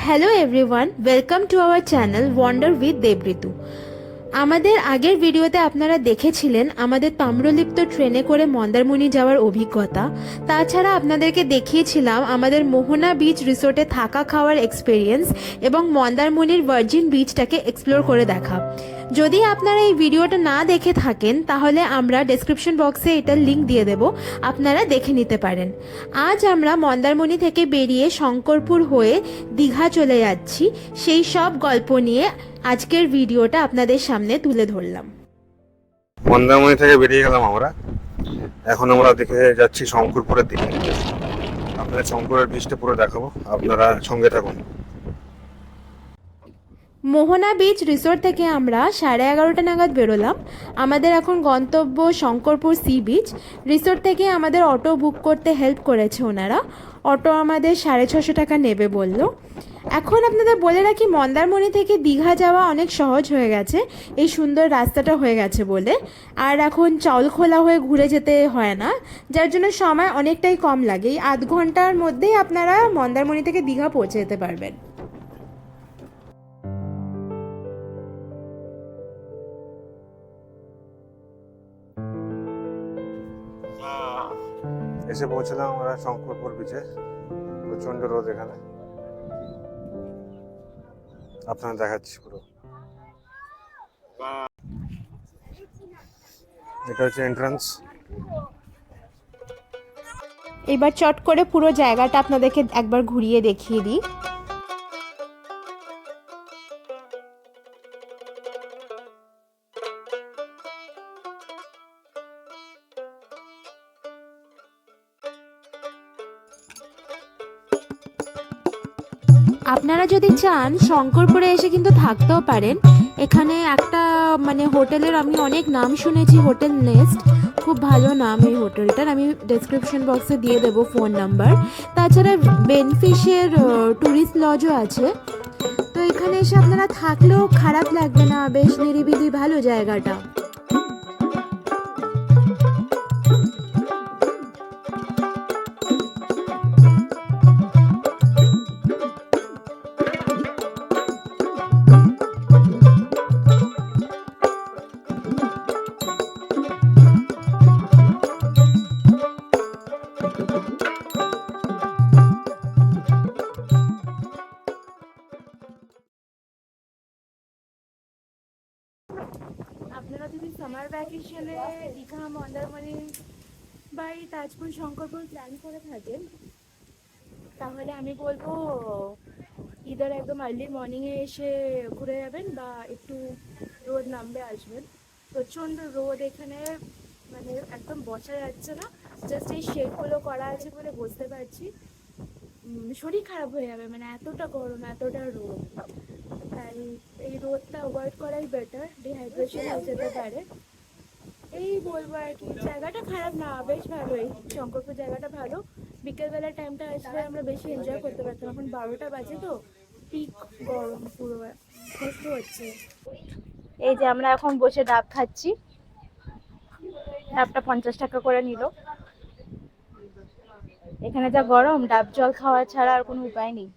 Hello everyone welcome to our channel wonder with Debritu আমাদের আগের ভিডিওতে আপনারা দেখেছিলেন আমাদের তাম্রলিপ্ত ট্রেনে করে মন্দারমণি যাওয়ার অভিজ্ঞতা। তাছাড়া আপনাদেরকে দেখিয়েছিলাম আমাদের মোহনা বিচ রিসোর্টে থাকা খাওয়ার এক্সপিরিয়েন্স এবং মন্দারমণির ভার্জিন বিচটাকে এক্সপ্লোর করে দেখা। যদি আপনারা এই ভিডিওটা না দেখে থাকেন, তাহলে আমরা ডেসক্রিপশন বক্সে এটার লিংক দিয়ে দেব। আপনারা দেখে নিতে পারেন। আজ আমরা মন্দারমণি থেকে বেরিয়ে শঙ্করপুর হয়ে দীঘা চলে যাচ্ছি। সেই সব গল্প নিয়ে আজকের ভিডিওটা আপনাদের সামনে তুলে ধরলাম। মন্দারমণি থেকে বেরিয়ে গেলাম আমরা। এখন আমরা দেখে যাচ্ছি শঙ্করপুরের দিকে। আপনাদের শঙ্করের বীজটা পুরো দেখাবো। আপনারা সঙ্গে থাকুন। মোহনা বিচ রিসোর্ট থেকে আমরা সাড়ে এগারোটা নাগাদ বেরোলাম। আমাদের এখন গন্তব্য শঙ্করপুর সি বিচ রিসোর্ট থেকে আমাদের অটো বুক করতে হেল্প করেছে ওনারা। অটো আমাদের সাড়ে ছশো টাকা নেবে বলল। এখন আপনাদের বলে রাখি, মন্দারমণি থেকে দীঘা যাওয়া অনেক সহজ হয়ে গেছে। এই সুন্দর রাস্তাটা হয়ে গেছে বলে। আর এখন চাউল খোলা হয়ে ঘুরে যেতে হয় না, যার জন্য সময় অনেকটাই কম লাগে। এই আধ ঘণ্টার মধ্যেই আপনারা মন্দারমণি থেকে দীঘা পৌঁছে যেতে পারবেন। এসে পৌঁছলাম আমরা শঙ্করপুর বিচে প্রচণ্ড রোদ এখানে। আপনারা দেখাচ্ছি পুরো। এটা হচ্ছে এন্ট্রান্স এবার চট করে পুরো জায়গাটা আপনাদেরকে একবার ঘুরিয়ে দেখিয়ে দিই। যদি চান, শঙ্করপুরে এসে কিন্তু থাকতেও পারেন। এখানে একটা মানে হোটেলের আমি অনেক নাম শুনেছি, হোটেল নেস্ট। খুব ভালো নাম এই হোটেলটার। আমি ডেসক্রিপশন বক্সে দিয়ে দেবো ফোন নাম্বার তাছাড়া বেনফিশের ট্যুরিস্ট লজও আছে। তো এখানে এসে আপনারা থাকলেও খারাপ লাগবে না। বেশ নিরিবিলি, ভালো জায়গাটা। মন্দারমণি বা এই তাজপুর শঙ্করপুর প্ল্যান করে থাকেন তাহলে আমি বলব ইদার একদম আর্লি মর্নিংয়ে এসে ঘুরে যাবেন বা একটু রোদ নামবে আসবেন। প্রচণ্ড রোদ এখানে মানে একদম বসা যাচ্ছে না। জাস্ট এই শেডগুলো করা আছে বলে বুঝতে পারছি। শরীর খারাপ হয়ে যাবে মানে এতটা গরম, এতটা রোদ। তাই এই রোদটা অ্যাভয়েড করাই বেটার ডিহাইড্রেশন হয়ে যেতে পারে। এই বলব আর কি, জায়গাটা খারাপ না, বেশ ভালোই। শঙ্করপুর জায়গাটা ভালো। বিকেলবেলার টাইমটা আসলে আমরা বেশি এনজয় করতে পারতাম। এখন বারোটা বাজে তো পিক গরম পুরো কষ্ট হচ্ছে। এই যে আমরা এখন বসে ডাব খাচ্ছি। ডাবটা পঞ্চাশ টাকা করে নিল। এখানে যা গরম, ডাব জল খাওয়া ছাড়া আর কোনো উপায় নেই।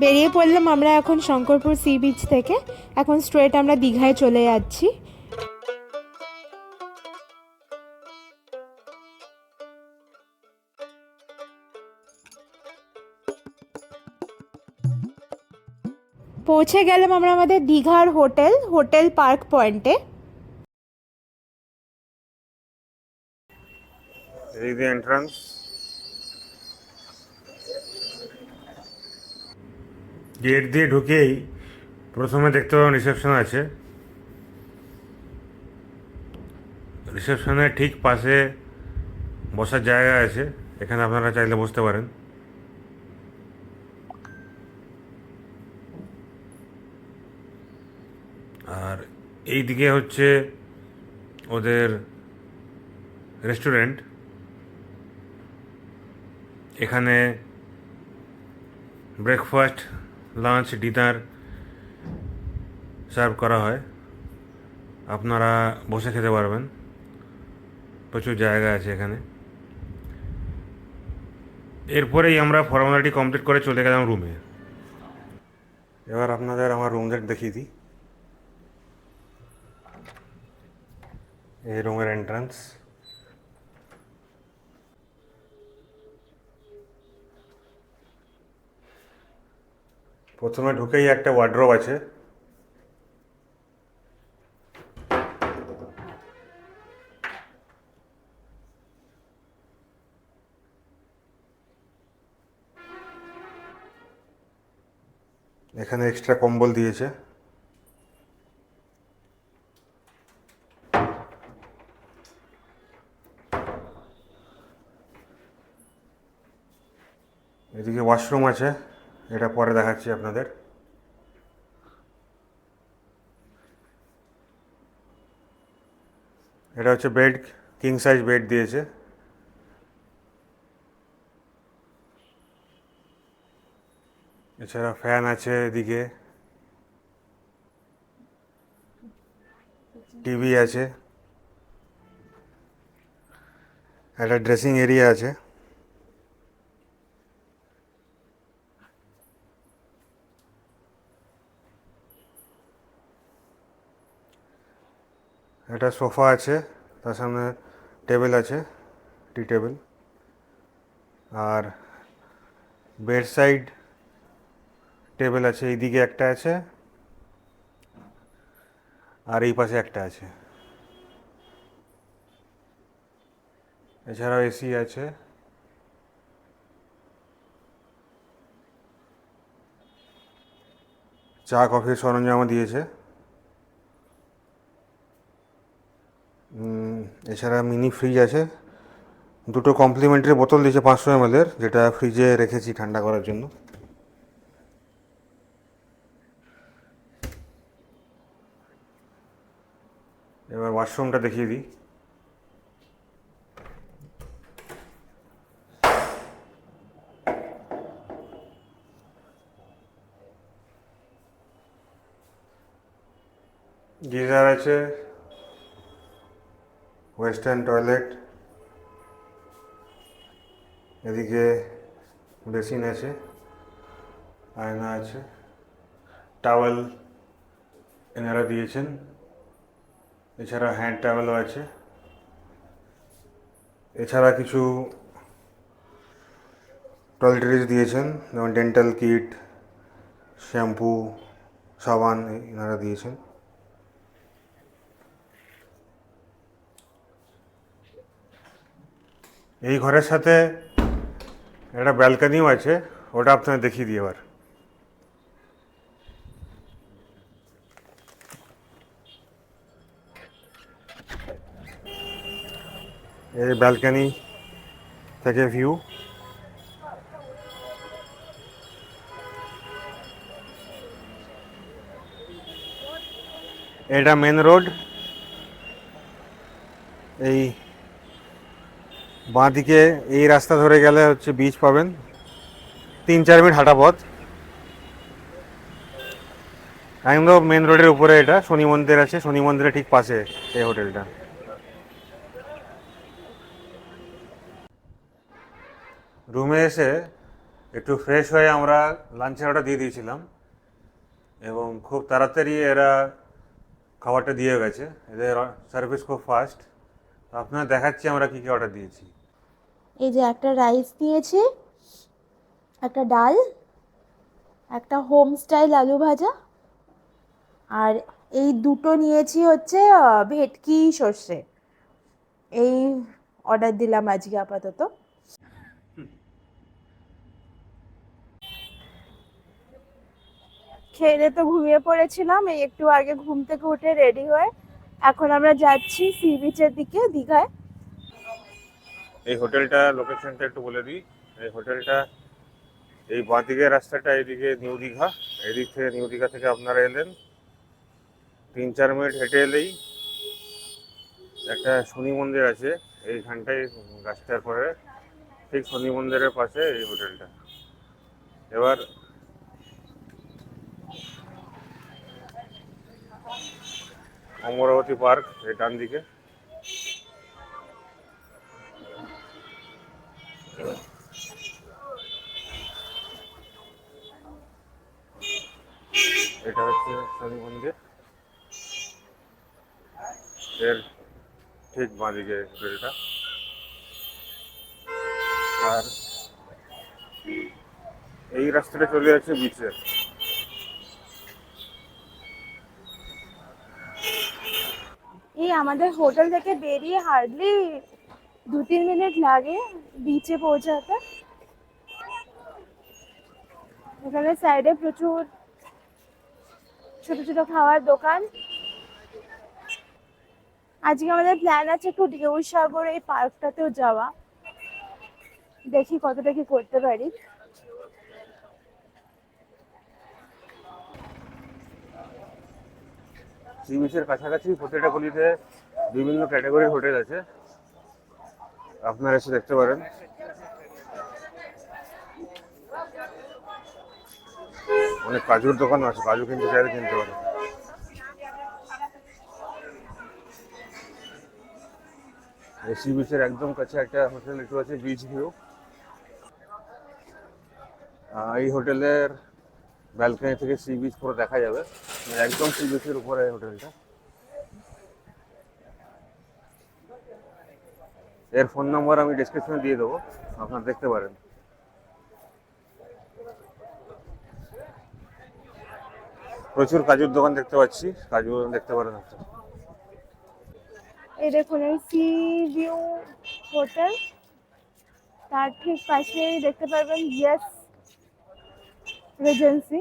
বেরিয়ে পড়লাম আমরা এখন শঙ্করপুর সি বিচ থেকে। এখন স্ট্রেট আমরা দীঘায় চলে যাচ্ছি। পৌঁছে গেলাম আমরা আমাদের দীঘার হোটেল হোটেল পার্ক পয়েন্টে। এন্ট্রান্স গেট দিয়ে ঢুকেই প্রথমে দেখতে পাবেন রিসেপশন আছে। রিসেপশনের ঠিক পাশে বসার জায়গা আছে, এখানে আপনারা চাইলে বসতে পারেন। আর এই দিকে হচ্ছে ওদের রেস্টুরেন্ট। এখানে ব্রেকফাস্ট লাঞ্চ, ডিনার সার্ভ করা হয়। আপনারা বসে খেতে পারবেন। প্রচুর জায়গা আছে এখানে। এরপরেই আমরা ফর্মালিটি কমপ্লিট করে চলে গেলাম রুমে। এবার আপনাদের আমার রুমদের দেখিয়ে দিই। এই রুমের এন্ট্রান্স প্রথমে ঢুকেই একটা ওয়ার্ড্রোব আছে। এখানে এক্সট্রা কম্বল দিয়েছে। এদিকে ওয়াশরুম আছে। এটা পরে দেখাচ্ছি আপনাদের। এটা হচ্ছে বেড কিং সাইজ বেড দিয়েছে। এছাড়া ফ্যান আছে এদিকে। টিভি আছে। একটা ড্রেসিং এরিয়া আছে। একটা সোফা আছে, তার সামনে টেবিল আছে, টি টেবিল। আর বেড সাইড টেবিল আছে, এইদিকে একটা আছে, আর এই পাশে একটা আছে। এছাড়াও এসি আছে। চা কফির সরঞ্জামও দিয়েছে। এছাড়া মিনি ফ্রিজ আছে। দুটো কমপ্লিমেন্টারি বোতল দিয়েছে পাঁচশো এমএলের যেটা ফ্রিজে রেখেছি ঠান্ডা করার জন্য। এবার ওয়াশরুমটা দেখিয়ে দিই। গিজার আছে। Western toilet. এদিকে বেসিন আছে, আয়না আছে। টাওয়েল এনারা দিয়েছেন। এছাড়া হ্যান্ড টাওয়েলও আছে। এছাড়া কিছু টয়লেটারিজ দিয়েছেন, যেমন ডেন্টাল কিট, শ্যাম্পু, সাবান এনারা দিয়েছেন। এই ঘরের সাথে একটা ব্যালকানিও আছে, ওটা আপনাকে দেখিয়ে দিই এবার। এই ব্যালকানি থেকে ভিউ এটা মেন রোড এই বাঁদিকে এই রাস্তা ধরে গেলে হচ্ছে বিচ পাবেন। তিন চার মিনিট হাঁটা পথ। একদম মেন রোডের উপরে এটা, শনি মন্দির আছে। শনি মন্দিরের ঠিক পাশে এই হোটেলটা। রুমে এসে একটু ফ্রেশ হয়ে আমরা লাঞ্চের অর্ডার দিয়ে দিয়েছিলাম। এবং খুব তাড়াতাড়ি এরা খাবারটা দিয়ে গেছে। এদের সার্ভিস খুব ফাস্ট আপনার দেখাচ্ছি আমরা কী কী অর্ডার দিয়েছি। এই যে একটা রাইস নিয়েছি, একটা ডাল, একটা হোম স্টাইল আলু ভাজা, আর এই দুটো নিয়েছি হচ্ছে ভেটকি সর্ষে। এই অর্ডার দিলাম আজকে আপাতত। খেয়ে তো ঘুমিয়ে পড়েছিলাম, এই একটু আগে ঘুম থেকে উঠে রেডি হয়ে এখন আমরা যাচ্ছি সি বিচের দিকে, দীঘায়। এই হোটেলটা লোকেশনটা একটু বলে দিই। এই হোটেলটা এই বাঁদিকের রাস্তাটা এইদিকে নিউ দীঘা। এদিক থেকে নিউ দীঘা থেকে আপনারা এলেন। তিন চার মিনিট হেঁটে এলেই একটা শনি মন্দির আছে, এইখানটায় গাছটার পরে ঠিক শনি মন্দিরের পাশে এই হোটেলটা। এবার অমরাবতী পার্ক, এই ডান দিকে এটা হচ্ছে শনি মন্দির। এর ঠিক বাঁদিকে এটা আর এই রাস্তাটা চলে যাচ্ছে বিচে। এই আমাদের হোটেল থেকে বেরিয়ে হার্ডলি দু তিন মিনিট লাগে বিচে পৌঁছাতে। এখানে সাইডে প্রচুর ছোট ছোট খাওয়ার দোকান। আজকে আমাদের প্ল্যান আছে একটু ঢেউ সাগর এই পার্কটাতেও যাওয়া। দেখি কতটা কি করতে পারি। সি বিচের কাছাকাছি হোটেলটা গলিতে বিভিন্ন ক্যাটাগরির হোটেল আছে। আপনারা এসে দেখতে পারেন। অনেক কাজুর দোকান আছে, কাজু কিনতে চাইলে কিনতে পারেন। সি বিচের একদম কাছে একটা হোটেল একটু আছে, বিচ ভিউ। এই হোটেলের ব্যালকনি থেকে সি বিচ পুরো দেখা যাবে। মানে একদম সি বিচের উপরে হোটেলটা। এর ফোন নম্বর আমি ডিসক্রিপশনে দিয়ে দেবো, আপনারা দেখতে পারেন। প্রচুর কাজুর দোকান দেখতে পাচ্ছি কাজু দোকান দেখতে পারেন আপনারা। এই দেখুন, এই সি ভিউ হোটেল তার ঠিক পাশেই দেখতে পারবেন ইয়েস রেজেন্সি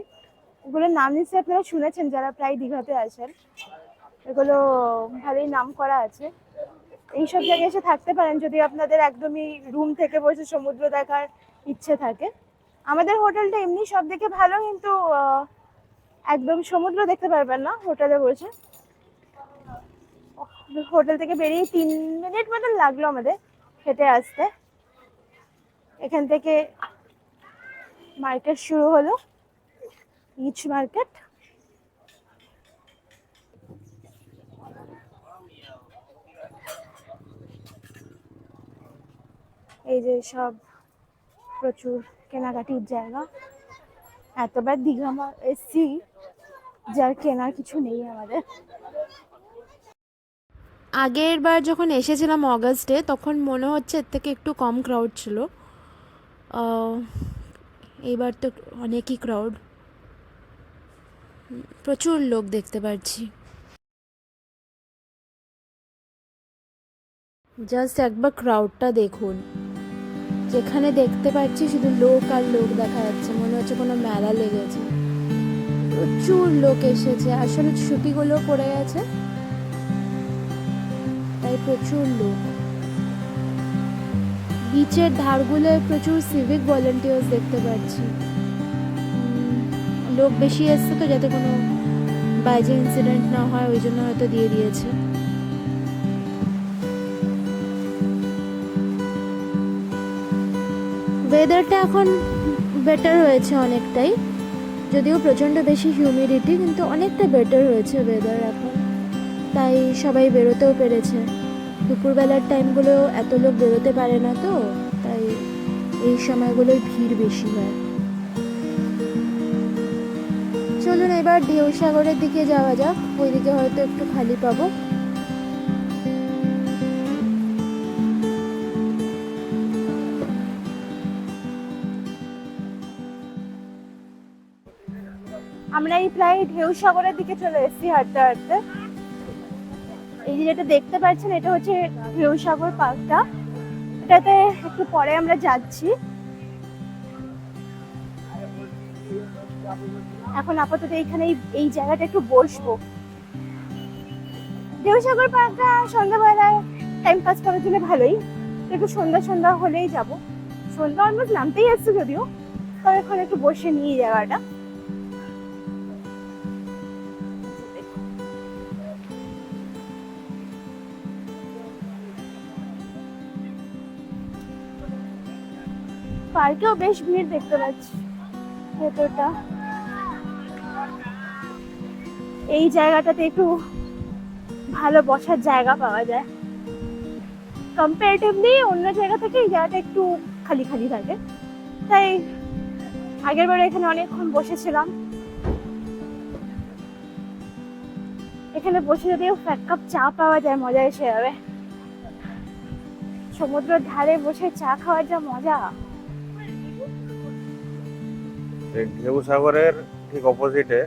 এগুলোর নাম নিশ্চয়ই আপনারা শুনেছেন, যারা প্রায় দীঘাতে আসেন। এগুলো ভালোই নাম করা আছে। এইসব জায়গায় এসে থাকতে পারেন যদি আপনাদের একদমই রুম থেকে বসে সমুদ্র দেখার ইচ্ছে থাকে। আমাদের হোটেলটা এমনি সব দিকে ভালো কিন্তু একদম সমুদ্র দেখতে পারবেন না হোটেলে বসে। হোটেল থেকে বেরিয়ে তিন মিনিট মতন লাগল আমাদের হেঁটে আসতে। এখান থেকে মার্কেট শুরু হলো। ইচ মার্কেট এই যে সব প্রচুর কেনাকাটির জায়গা। এতবার দীঘা এসছি, যার কেনার কিছু নেই আমাদের। আগের বার যখন এসেছিলাম অগাস্টে, তখন মনে হচ্ছে এর থেকে একটু কম ক্রাউড ছিল। এইবার তো অনেকই ক্রাউড প্রচুর লোক দেখতে পাচ্ছি জাস্ট একবার ক্রাউডটা দেখুন। যেখানে দেখতে পাচ্ছি শুধু লোক আর লোক দেখা যাচ্ছে। মনে হচ্ছে কোনো মেলা লেগেছে। প্রচুর লোক এসেছে। আসলে ছুটিগুলো পড়ে গেছে। তাই প্রচুর লোক। বিচের ধারগুলোয় প্রচুর সিভিক ভলেন্টিয়ার্স দেখতে পাচ্ছি। লোক বেশি এসছে তো যাতে কোনো বাজে ইনসিডেন্ট না হয়, ওই জন্য হয়তো দিয়ে দিয়েছে। ওয়েদারটা এখন বেটার হয়েছে অনেকটাই। যদিও প্রচণ্ড বেশি হিউমিডিটি কিন্তু অনেকটা বেটার হয়েছে ওয়েদার এখন। তাই সবাই বেরোতেও পেরেছে। দুপুরবেলার টাইমগুলো এত লোক বেরোতে পারে না তো, তাই এই সময়গুলোই ভিড় বেশি হয়। চলুন এবার ঢেউ সাগরের দিকে যাওয়া যাক। ওইদিকে হয়তো একটু খালি পাবো। প্রায় ঢেউ সাগরের দিকে চলে এসেছি হাঁটতে হাঁটতে। এই যে যেটা দেখতে পাচ্ছেন, এটা হচ্ছে ঢেউ সাগর পার্কটা। এটাতে একটু পরে আমরা যাচ্ছি। এখন আপাতত এইখানে এই- জায়গাটা একটু বসবো। ঢেউ সাগর পার্কটা সন্ধ্যাবেলায় টাইম পাস করার জন্য ভালোই। একটু সন্ধ্যা সন্ধ্যা হলেই যাব। সন্ধ্যা অলমোস্ট নামতেই আসছে যদিও, তবে এখন একটু বসে নিয়ে জায়গাটা। পার্কেও বেশ ভিড় দেখতে পাচ্ছি ভেতরটা। এই জায়গাটাতে একটু ভালো বসার জায়গা পাওয়া যায়। কম্পারেটিভলি অন্য জায়গা থেকে এই জায়গাটা একটু খালি খালি থাকে। তাই আগের বারে এখানে অনেকক্ষণ বসেছিলাম। এখানে বসে যদি এক কাপ চা পাওয়া যায়, মজা এসে যাবে। সমুদ্রের ধারে বসে চা খাওয়ার যা মজা। ঢেউ সাগরের ঠিক অপোজিটে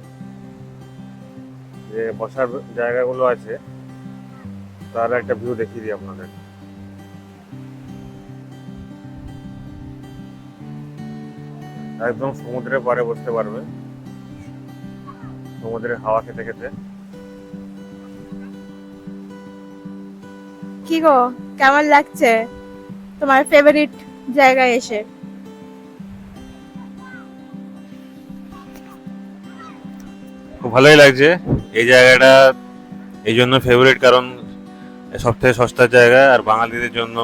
যে বসার জায়গাগুলো আছে, তার একটা ভিউ দেখিয়ে দিই আপনাদের। একদম সমুদ্রের পাড়ে বসতে পারবে। সমুদ্রের হাওয়া খেতে খেতে। কি গো, কেমন লাগছে তোমার ফেভারিট জায়গায় এসে? ভালোই লাগছে। এই জায়গাটা এই জন্য ফেভারিট কারণ সব থেকে সস্তার জায়গা আর বাঙালিদের জন্য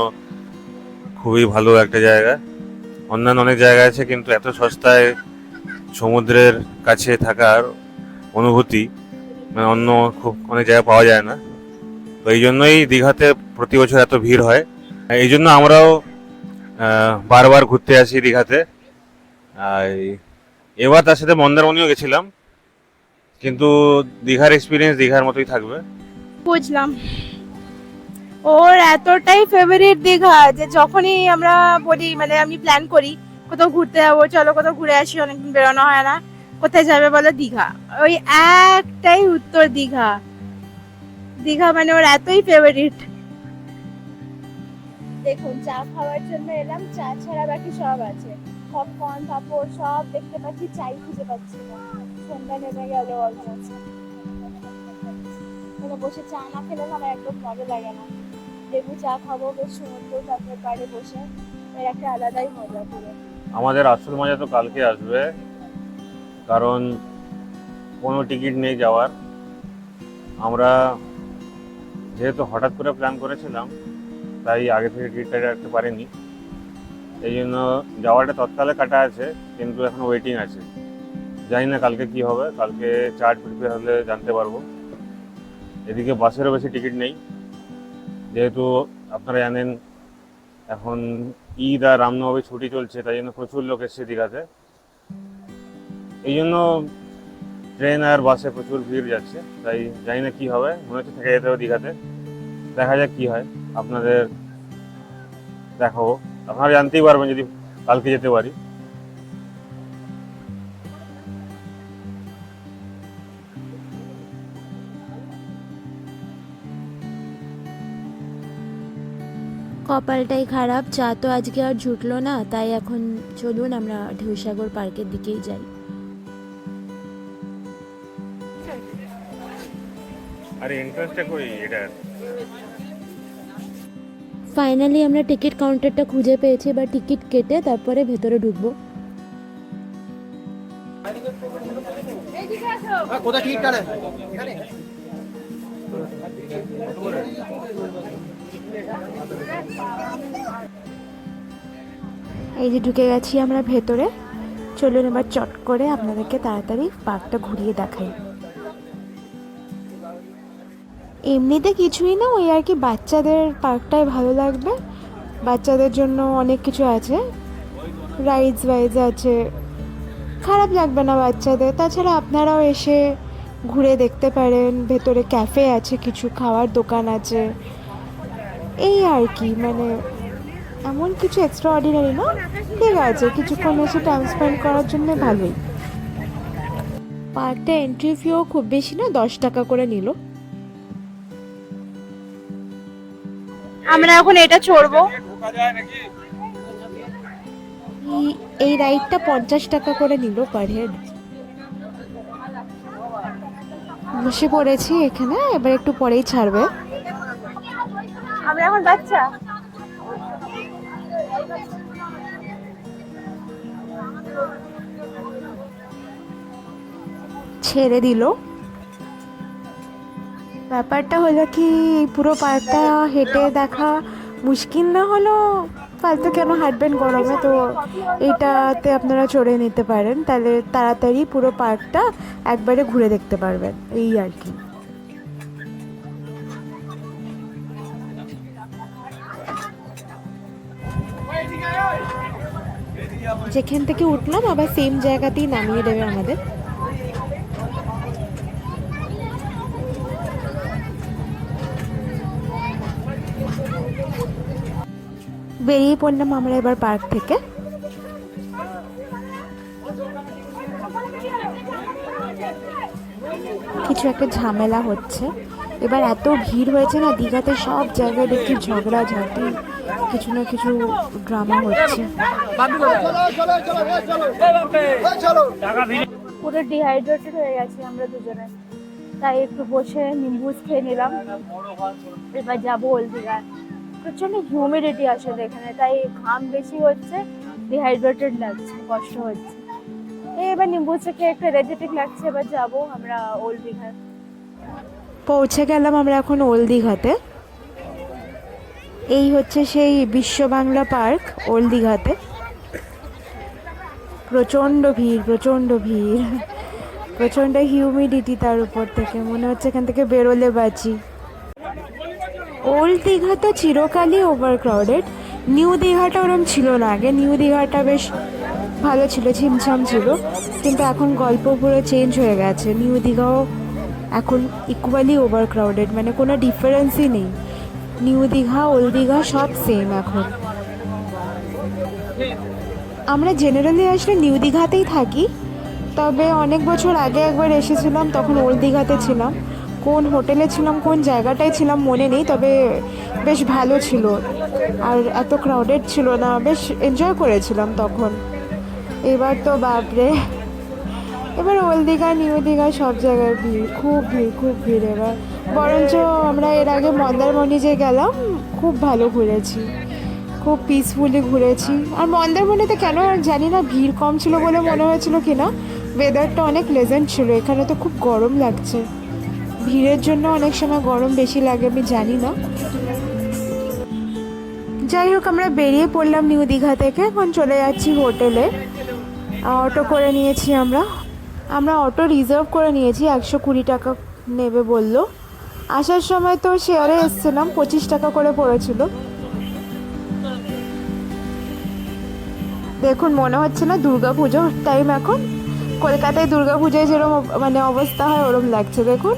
খুবই ভালো একটা জায়গা। অন্যান্য অনেক জায়গা আছে, কিন্তু এত সস্তায় সমুদ্রের কাছে থাকার অনুভূতি মানে অন্য খুব অনেক জায়গায় পাওয়া যায় না। তো এই জন্যই দীঘাতে প্রতি বছর এত ভিড় হয়। এই জন্য আমরাও বারবার ঘুরতে আসি দীঘাতে। আর এবার তার সাথে মন্দারমণিও গেছিলাম। কিন্তু দীঘার এক্সপিরিয়েন্স দীঘার মতোই থাকবে। বুঝলাম। ওর এতটাই ফেভারিট দীঘা যে যখনই আমরা বলি মানে আমি প্ল্যান করি কোথাও ঘুরতে যাব, চলো কোথাও ঘুরে আসি, অনেকদিন বেরোনো হয় না, কোথায় যাবে বলো? দীঘা। ওই একটাই উত্তর দীঘা। দীঘা মানে ওর এতই ফেভারিট দেখুন, চা খাওয়ার জন্য এলাম, চা ছাড়া বাকি সব আছে। পপকর্ন পাপড়, সব দেখতে পাচ্ছি, চাই খুঁজে পাচ্ছি না। সন্ধ্যা নেমে গেল বসে চা না খেলে আমার একদম মজা লাগে না। লেবু চা খাব, বেশ সমুদ্র তারপরে পাড়ে বসে। এর একটা আলাদাই মজা পুরো। আমাদের আসল মজা তো কালকে আসবে, কারণ কোনো টিকিট নেই যাওয়ার। আমরা যেহেতু হঠাৎ করে প্ল্যান করেছিলাম, তাই আগে থেকে টিকিটটা রাখতে পারিনি। এই জন্য যাওয়াটা তৎকালে কাটা আছে, কিন্তু এখন ওয়েটিং আছে। জানি না কালকে কি হবে, কালকে চার্ট প্রিপেয়ার হলে জানতে পারব। এদিকে বাসেরও বেশি টিকিট নেই। যেহেতু আপনারা জানেন, এখন ঈদ আর রামনবমী ছুটি চলছে, তাই জন্য প্রচুর লোক এসছে দীঘাতে। এই জন্য ট্রেন আর বাসে প্রচুর ভিড় যাচ্ছে, তাই জানি না কী হবে। মনে হচ্ছে থেকে যেতে হবে দীঘাতে। দেখা যাক কি হয়। আপনাদের দেখাবো। আপনারা জানতেই পারবেন যদি কালকে যেতে পারি। কপালটাই খারাপ চা তো আজকে আর জুটলো না তাই এখন চলুন আমরা ঢেউসাগর পার্কের দিকেই যাই। আরে এন্ট্রান্সটা কই? এটা ফাইনালি আমরা টিকিট কাউন্টারটা খুঁজে পেয়েছি এবার টিকিট কেটে তারপরে ভেতরে ঢুকবো। কোথায় টিকিট কাটে? এই যে ঢুকে গেছি আমরা ভেতরে। চলুন এবার চট করে আপনাদেরকে তাড়াতাড়ি পার্কটা ঘুরিয়ে দেখাই। এমনিতে কিছুই না, ওই আর কি বাচ্চাদের পার্কটাই ভালো লাগবে। বাচ্চাদের জন্য অনেক কিছু আছে। রাইডস ওয়াইজ আছে। খারাপ লাগবে না বাচ্চাদের। তাছাড়া আপনারাও এসে ঘুরে দেখতে পারেন। ভেতরে ক্যাফে আছে, কিছু খাওয়ার দোকান আছে। এই আর কি মানে এমন কিছু এক্সট্রা অর্ডিনারি না? ঠিক আছে কিছুক্ষণ এসে টাইম স্পেন্ড করার জন্য ভালোই। পার্কটা এন্ট্রি ফিও খুব বেশি না দশ টাকা করে নিল। আমরা এখন এটা চড়বো। এই- এই রাইডটা পঞ্চাশ টাকা করে নিল পার হেড বসে পড়েছি এখানে এবার একটু পরেই ছাড়বে। বাচ্চা। ছেড়ে দিল। ব্যাপারটা হলো কি, পুরো পার্কটা হেঁটে দেখা মুশকিল না হলো ফালতু কেন হাঁটবেন গরমে? তো এইটাতে আপনারা চড়ে নিতে পারেন। তাহলে তাড়াতাড়ি পুরো পার্কটা একবারে ঘুরে দেখতে পারবেন। এই আর কি। যেখান থেকে উঠলাম, আবার সেম জায়গাতেই নামিয়ে দেবে আমাদের। বেরিয়ে পড়লাম আমরা এবার পার্ক থেকে। কিছু একটা ঝামেলা হচ্ছে। এবার এত ভিড় হয়েছে না, দীঘাতে সব জায়গায় দেখছি ঝগড়া ঝাঁটি। কিছু না কিছু ড্রামা হচ্ছে। পুরো ডিহাইড্রেটেড হয়ে গেছি আমরা দুজনে। তাই একটু বসে নিম্বুস খেয়ে নিলাম। এবার যাব হলদিঘাট প্রচণ্ড হিউমিডিটি আসলে এখানে তাই ঘাম বেশি হচ্ছে ডিহাইড্রেটেড লাগছে কষ্ট হচ্ছে। এবার নিম্বুসটা খেয়ে একটু এনার্জেটিক লাগছে এবার যাব আমরা ওল্ড দীঘায় পৌঁছে গেলাম আমরা এখন ওল্ড দীঘাতে এই হচ্ছে সেই বিশ্ব বাংলা পার্ক, ওল্ড দীঘাতে। প্রচণ্ড ভিড় প্রচণ্ড ভিড়। প্রচণ্ড হিউমিডিটি তার উপর থেকে, মনে হচ্ছে এখান থেকে বেরোলে বাঁচি। ওল্ড দীঘা তো চিরকালই ওভার ক্রাউডেড নিউ দীঘাটা ওরম ছিল না। আগে নিউ দীঘাটা বেশ ভালো ছিল ছিমছাম ছিল। কিন্তু এখন গল্প পুরো চেঞ্জ হয়ে গেছে। নিউ দীঘাও এখন ইকুয়ালি ওভার ক্রাউডেড মানে কোনো ডিফারেন্সই নেই। নিউ দীঘা, ওল্ড দীঘা, সব সেম এখন। আমরা জেনারেলি আসলে নিউ দীঘাতেই থাকি, তবে অনেক বছর আগে একবার এসেছিলাম, তখন ওল্ড দীঘাতে ছিলাম। কোন হোটেলে ছিলাম, কোন জায়গাটায় ছিলাম মনে নেই, তবে বেশ ভালো ছিল। আর এত ক্রাউডেড ছিল না, বেশ এনজয় করেছিলাম তখন। এবার তো বাপরে। এবার ওল্ড দীঘা, নিউ দীঘা, সব জায়গায় ভিড়, খুব ভিড় খুব ভিড় এবার। বরঞ্চ আমরা এর আগে মন্দারমণি যে গেলাম, খুব ভালো ঘুরেছি। খুব পিসফুলি ঘুরেছি। আর মন্দারমণিতে কেন আর জানি না, ভিড় কম ছিল বলে মনে হয়েছিল কি না ওয়েদারটা অনেক প্লেজেন্ট ছিল, এখানে তো খুব গরম লাগছে। ভিড়ের জন্য অনেক সময় গরম বেশি লাগে, আমি জানি না। যাই হোক, আমরা বেরিয়ে পড়লাম নিউ দীঘা থেকে, এখন চলে যাচ্ছি হোটেলে। অটো করে নিয়েছি আমরা। আমরা অটো রিজার্ভ করে নিয়েছি, একশো কুড়ি টাকা নেবে বলল। আসার সময় তো শেয়ারে এসছিলাম, পঁচিশ টাকা করে পড়েছিল। দেখুন, মনে হচ্ছে না দুর্গা পুজোর টাইম এখন। কলকাতায় পুজোয় যেরকম মানে অবস্থা হয় ওরম লাগছে, দেখুন।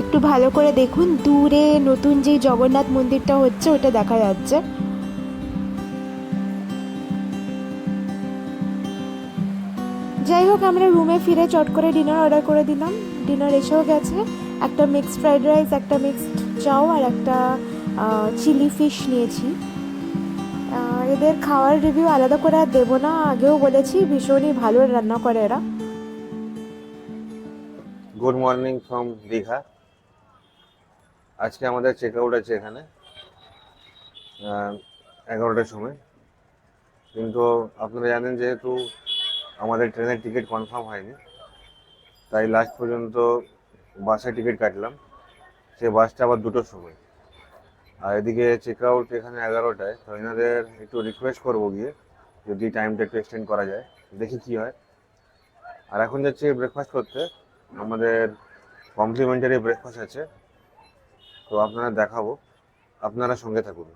একটু ভালো করে দেখুন, দূরে নতুন যে জগন্নাথ মন্দিরটা হচ্ছে, ওটা দেখা যাচ্ছে। যাই হোক, আমরা রুমে ফিরে চট করে ডিনার অর্ডার করে দিলাম। ডিনার এসেও গেছে। একটা মিক্সড ফ্রাইড রাইস একটা মিক্সড চাও আর একটা চিলি ফিশ নিয়েছি। এদের খাওয়ার রিভিউ আলাদা করে আর দেবো না। আগেও বলেছি, ভীষণই ভালো রান্না করে এরা। Good morning from Digha. আজকে আমাদের চেক আউট আছে এখানে। এগারোটার সময়। কিন্তু আপনারা জানেন যেহেতু আমাদের ট্রেনের টিকিট কনফার্ম হয়নি, তাই লাস্ট পর্যন্ত বাসে টিকিট কাটলাম। সে বাসটা আবার দুটোর সময়। আর এদিকে চেক আউট এখানে এগারোটায়, তো এনাদের একটু রিকোয়েস্ট করব গিয়ে, যদি টাইমটা একটু এক্সটেন্ড করা যায়। দেখি কি হয়। আর এখন যাচ্ছি ব্রেকফাস্ট করতে। আমাদের কমপ্লিমেন্টারি ব্রেকফাস্ট আছে। তো আপনারা দেখাবো। আপনারা সঙ্গে থাকুন।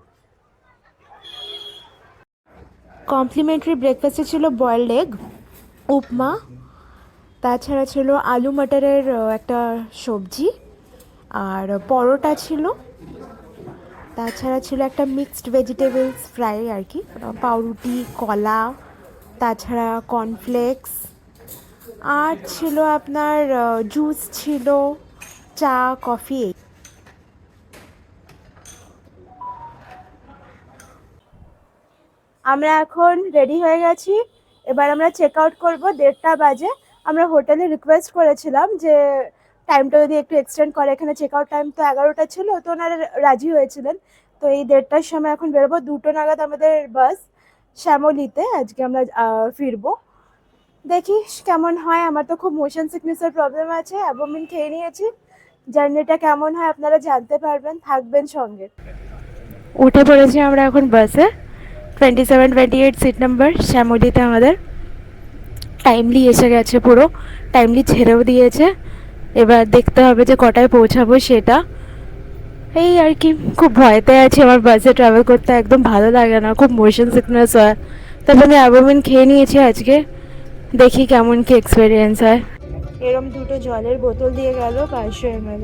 কমপ্লিমেন্টারি ব্রেকফাস্টে ছিল বয়েলড এগ উপমা, তাছাড়া ছিল আলু মটরের একটা সবজি, আর পরোটা ছিল। তাছাড়া ছিল একটা মিক্সড ভেজিটেবলস ফ্রাই আর কি পাউরুটি, কলা, তাছাড়া কর্নফ্লেক্স আর ছিল আপনার জুস ছিল, চা কফি আমরা এখন রেডি হয়ে গেছি। এবার আমরা চেক আউট করব, দেড়টা বাজে। আমরা হোটেলে রিকোয়েস্ট করেছিলাম যে টাইমটা যদি একটু এক্সটেন্ড করে, এখানে চেক আউট টাইম তো এগারোটা ছিল, তো ওনারা রাজি হয়েছিলেন। তো এই দেড়টার সময় এখন বেরোবো। দুটো নাগাদ আমাদের বাস শ্যামলিতে, আজকে আমরা ফিরবো। দেখি কেমন হয়। আমার তো খুব মোশন সিকনেসের প্রবলেম আছে অ্যাবোমিন খেয়ে নিয়েছি। জার্নিটা কেমন হয় আপনারা জানতে পারবেন, থাকবেন সঙ্গে। উঠে পড়েছি আমরা এখন বাসে twenty seven twenty eight seat number শ্যামলিতে আমাদের টাইমলি এসে গেছে পুরো। টাইমলি ছেড়েও দিয়েছে। এবার দেখতে হবে যে কটায় পৌঁছাবো সেটা। এই আর কি, খুব ভয়তে আছি আমার বাসে ট্রাভেল করতে, একদম ভালো লাগে না, খুব মোশন সিকনেস হয়। তবে আমি অ্যাবোমিন খেয়ে নিয়েছি আজকে, দেখি কেমন কি এক্সপিরিয়েন্স হয়। এরম দুটো জলের বোতল দিয়ে গেল, পাঁচশো এম এর।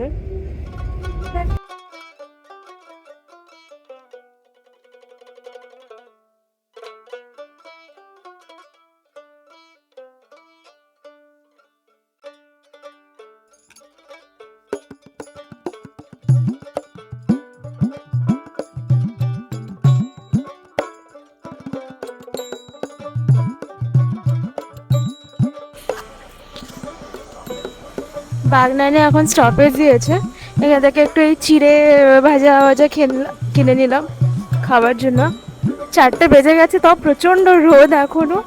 বাগনানে এখন স্টপেজ দিয়েছে। এখান থেকে একটু এই চিড়ে ভাজা ভাজা কিনে নিলাম খাবার জন্য। চারটে বেজে গেছে, তাও প্রচণ্ড রোদ এখনও।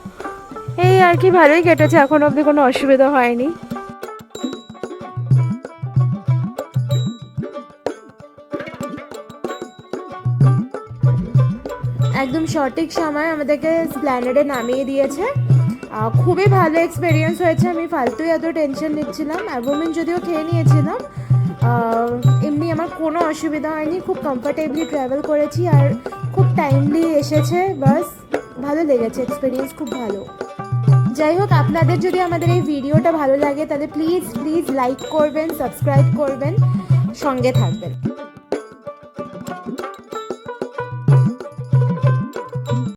এই আর কি ভালোই কেটেছে, এখন অবধি কোনো অসুবিধা হয়নি। একদম সঠিক সময় আমাদেরকে স্প্ল্যানেডে নামিয়ে দিয়েছে। খুবই ভালো এক্সপিরিয়েন্স হয়েছে। আমি ফালতুই এত টেনশন নিচ্ছিলাম অ্যাবোমিন যদিও খেয়ে নিয়েছিলাম এমনি আমার কোনো অসুবিধা হয়নি। খুব কমফর্টেবলি ট্রাভেল করেছি আর খুব টাইমলি এসেছে, বাস ভালো লেগেছে এক্সপিরিয়েন্স খুব ভালো। যাই হোক, আপনাদের যদি আমাদের এই ভিডিওটা ভালো লাগে, তাহলে প্লিজ প্লিজ লাইক করবেন সাবস্ক্রাইব করবেন, সঙ্গে থাকবেন।